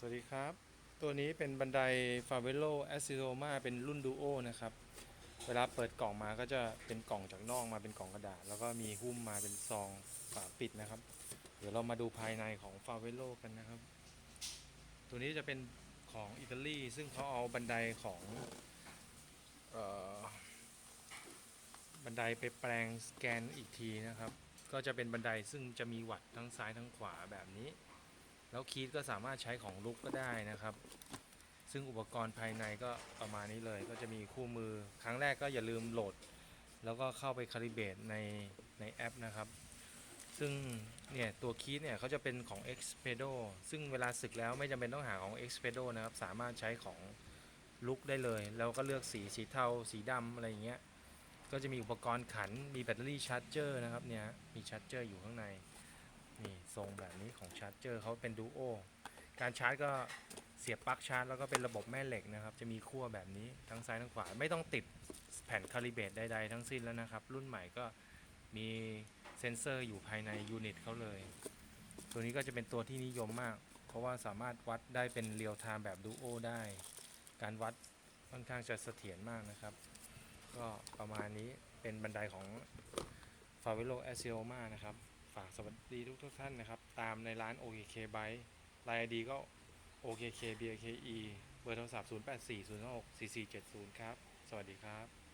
สวัสดีครับ ตัวนี้เป็นบันได f a v e l o a s i l o m a เป็นรุ่น Duo นะครับ เวลาเปิดกล่องมาก็จะเป็นกล่องจากนอกมาเป็นกล่องกระดาษ แล้วก็มีหุ้มมาเป็นซองฝาปิดนะครับ เดี๋ยวเรามาดูภายในของ f a v e l o กันนะครับ ตัวนี้จะเป็นของอิตาลี ซึ่งเขาเอาบันไดของออบันไดไปแปลงสแกนอีกทีนะครับ ก็จะเป็นบันไดซึ่งจะมีวัดทั้งซ้ายทั้งขวาแบบนี้ แล้วคีย์ก็สามารถใช้ของลุกก็ได้นะครับ ซึ่งอุปกรณ์ภายในก็ประมาณนี้เลย ก็จะมีคู่มือครั้งแรกก็อย่าลืมโหลด แล้วก็เข้าไปคาลิเบตในในแอปนะครับ ซึ่งเนี่ยตัวคีย์เนี่ยเขาจะเป็นของ Expedo ซึ่งเวลาศึกแล้วไม่จำเป็นต้องหาของ Expedo นะครับ สามารถใช้ของลุกได้เลย แล้วก็เลือกสีสีเทาสีดำอะไรอย่างเงี้ยก็จะมีอุปกรณ์ขัน มีแบตเตอรี่ชาร์จเจอร์นะครับเนี่ย มีชาร์จเจอร์อยู่ข้างใน นี่ทรงแบบนี้ของชาร์จเจอร์เขาเป็นดูโอการชาร์จก็เสียบปลั๊กชาร์จแล้วก็เป็นระบบแม่เหล็กนะครับ จะมีขั้วแบบนี้ทั้งซ้ายทั้งขวา ไม่ต้องติดแผ่นคาลิเบตใดๆทั้งสิ้นแล้วนะครับ รุ่นใหม่ก็มีเซ็นเซอร์อยู่ภายในยูนิตเขาเลย ตัวนี้ก็จะเป็นตัวที่นิยมมาก เพราะว่าสามารถวัดได้เป็นเรียลไทม์แบบดูโอได้ การวัดค่อนข้างจะเสถียรมากนะครับ ก็ประมาณนี้เป็นบันไดของ f a v e l o a s i o m a นะครับ ฝากสวัสดีทุกทุกท่านนะครับ ตามในร้าน OKK Byte ไลน์ ID ก็ OKK BKE เบอร์โทรศัพท์ 0840264470 ครับ สวัสดีครับ